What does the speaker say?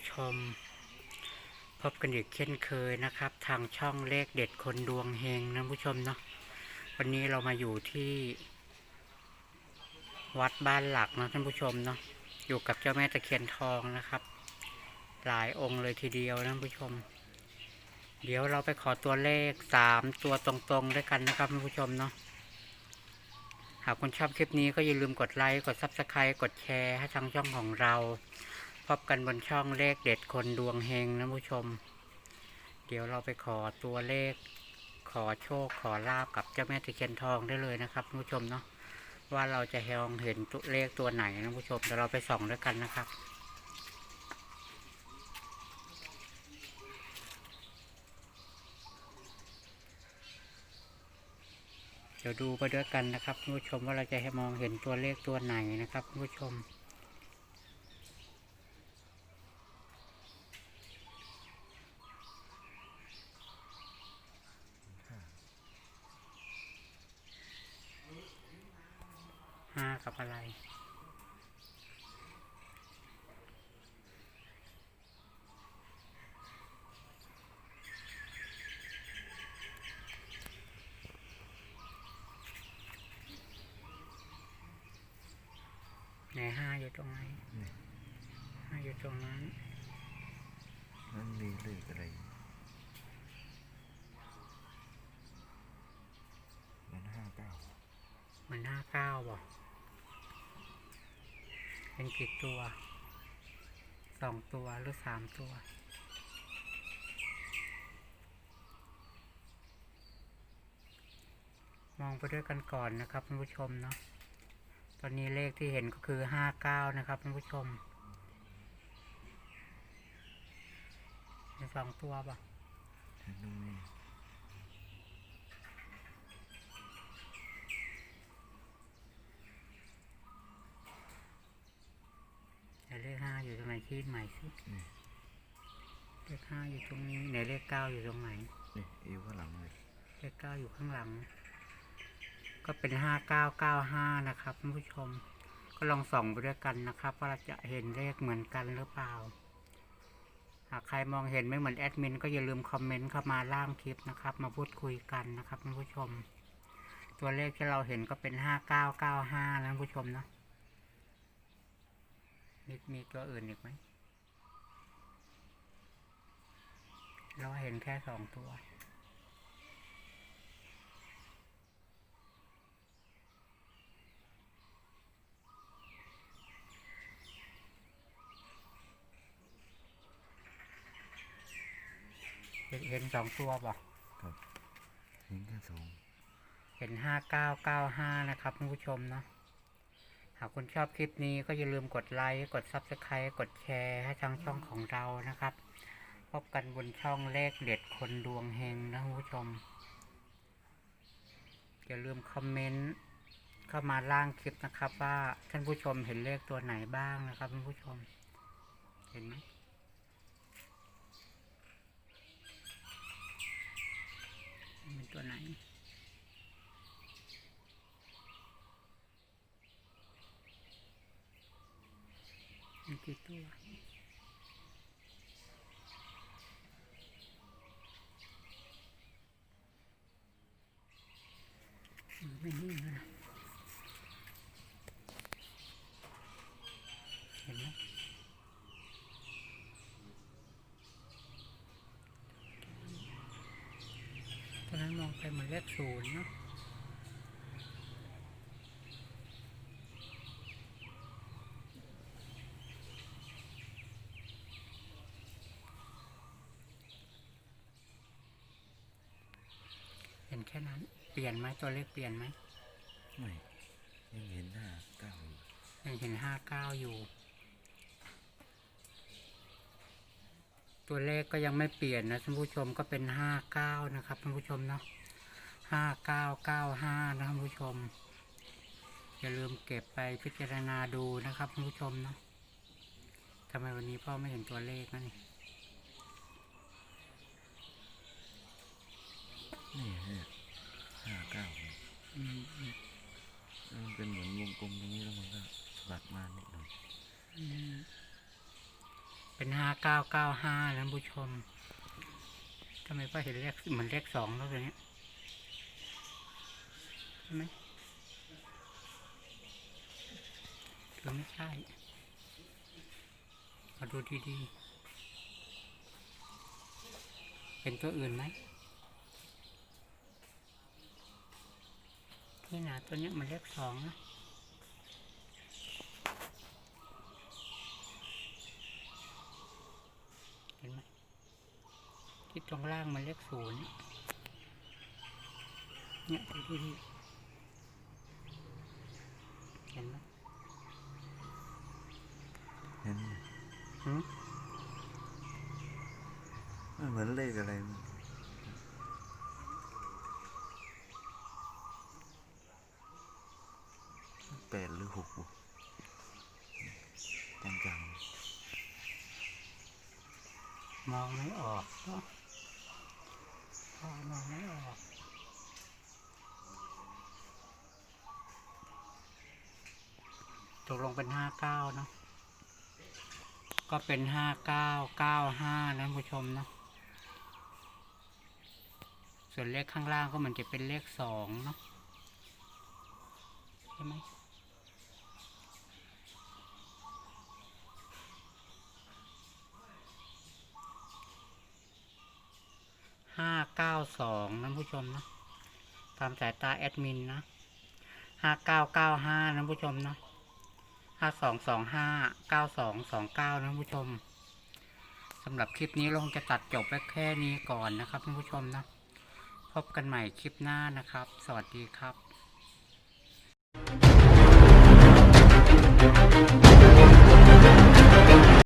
ผู้ชม พบกันอีกเช่นเคยนะครับ ทางช่องเลขเด็ดคนดวงเฮงนะผู้ชมเนาะวันนี้เรามาอยู่ที่ วัดบ้านหลักนะท่านผู้ชมเนาะอยู่กับเจ้าแม่ตะเคียนทองนะครับ หลายองค์เลยทีเดียวนะผู้ชม เดี๋ยวเราไปขอตัวเลขสามตัวตรงๆด้วยกันนะครับท่านผู้ชมเนาะหากคุณชอบคลิปนี้ก็อย่าลืมกดไลค์ กด Subscribe กดแชร์ให้ทางช่องของเรา พบกันบนช่องเลขเด็ดคนดวงเฮงนะผู้ชม เดี๋ยวเราไปขอตัวเลข ขอโชคขอลาบกับเจ้าแม่ตะเคียนทองได้เลยนะครับผู้ชมเนาะว่าเราจะมองเห็นตัวเลขตัวไหนนะผู้ชมเดี๋ยวเราไปส่องด้วยกันนะครับเดี๋ยวดูไปด้วยกันนะครับผู้ชมว่าเราจะให้มองเห็นตัวเลขตัวไหนนะครับผู้ชม ไหนห้าอยู่ตรงไหนนี่ห้าอยู่ตรงนั้นมันมีเลขอะไรมันห้าเก้ามันห้าเก้าบ่เป็นกี่ตัวสองตัวหรือสามตัวมองไปด้วยกันก่อนนะครับท่านผู้ชมเนาะ ตอนนี้เลขที่เห็นก็คือห้าเก้านะครับท่านผู้ชมมีสองตัวป่ะเห็นตรงนี้ไหนเลขห้าอยู่ตรงไหนคิดใหม่สินี่เลขห้าอยู่ตรงนี้ไหนเลขเก้าอยู่ตรงไหนนี่เอวข้างหลังเลยเลขเก้าอยู่ข้างหลัง ก็เป็นห้าเก้าเก้าห้านะครับท่านผู้ชม ก็ลองส่องไปด้วยกันนะครับว่าเราจะเห็นเลขเหมือนกันหรือเปล่า หากใครมองเห็นไม่เหมือนแอดมินก็อย่าลืมคอมเมนต์เข้ามาล่างคลิปนะครับ มาพูดคุยกันนะครับท่านผู้ชม ตัวเลขที่เราเห็นก็เป็นห้าเก้าเก้าห้านะท่านผู้ชมเนาะมีมีตัวอื่นอีกไหม เราเห็นแค่สองตัว เห็นเห็นสองตัวป่ะครับเห็นแค่สองเห็นห้าเก้าเก้าห้านะครับคุณผู้ชมเนาะหากคุณชอบคลิปนี้ก็อย่าลืมกดไลค์กด Subscribe กดแชร์ให้ทางช่องของเรานะครับ พบกันบนช่องเลขเด็ดคนดวงเฮงนะคุณผู้ชม อย่าลืมคอมเมนต์เข้ามาล่างคลิปนะครับ ว่าท่านผู้ชมเห็นเลขตัวไหนบ้างนะครับท่านผู้ชม เห็นไหม เป็นตัวไหนมีกี่ตัวไม่นิ่งเลยนะเห็นไหมตอนนั้นมอง ไปเหมือนเลขศูนย์เนาะเห็นแค่นั้น เปลี่ยนไหมตัวเลขเปลี่ยนไหมไม่ยังเห็นห้าเก้าอยู่ยังเห็นห้าเก้าอยู่ ตัวเลขก็ยังไม่เปลี่ยนนะท่านผู้ชมก็เป็นห้าเก้านะครับท่านผู้ชมเนาะ ห้าเก้าเก้าห้านะท่านผู้ชม อย่าลืมเก็บไปพิจารณาดูนะครับท่านผู้ชมเนาะทำไมวันนี้พ่อไม่เห็นตัวเลขนะนี่นี่ฮะห้าเก้าเนี่ยอืมอืมมันเป็นเหมือนวงกลมตรงนี้แล้วมันก็สลัดมานิดหน่อยอืมเป็นห้าเก้าเก้าห้านะท่านผู้ชมทำไมป้าเห็นเลขเหมือนเลขสองแล้วตัวเนี้ยใช่ ไหมหรือไม่ใช่มาดูดีๆ เป็นตัวอื่นไหมนี่นะตัวนี้มันเลขสองนะเห็นไหมที่ตรงล่างมันเลขศูนย์เนี่ยดูดีๆเห็นไหม เห็นไหมหืมมันเหมือนเลขอะไรแปดหรือหกจังมองไม่ออกเนอะพ่อมองไม่ออกตกลงเป็นห้าเก้าเนาะ ก็เป็นห้าเก้าเก้าห้านะผู้ชมเนาะส่วนเลขข้างล่างก็มือนจะเป็นเลขสองเนาะใช่ไหมห้าเก้าสองนะผู้ชมนะตามสายตาแอดมินนะห้าเก้าเก้าห้านะผู้ชมนะ ห้าสองสองห้าเก้าสองสองเก้านะผู้ชมสำหรับคลิปนี้ลงจะตัดจบไว้แค่นี้ก่อนนะครับท่านผู้ชมนะ พบกันใหม่คลิปหน้านะครับ สวัสดีครับ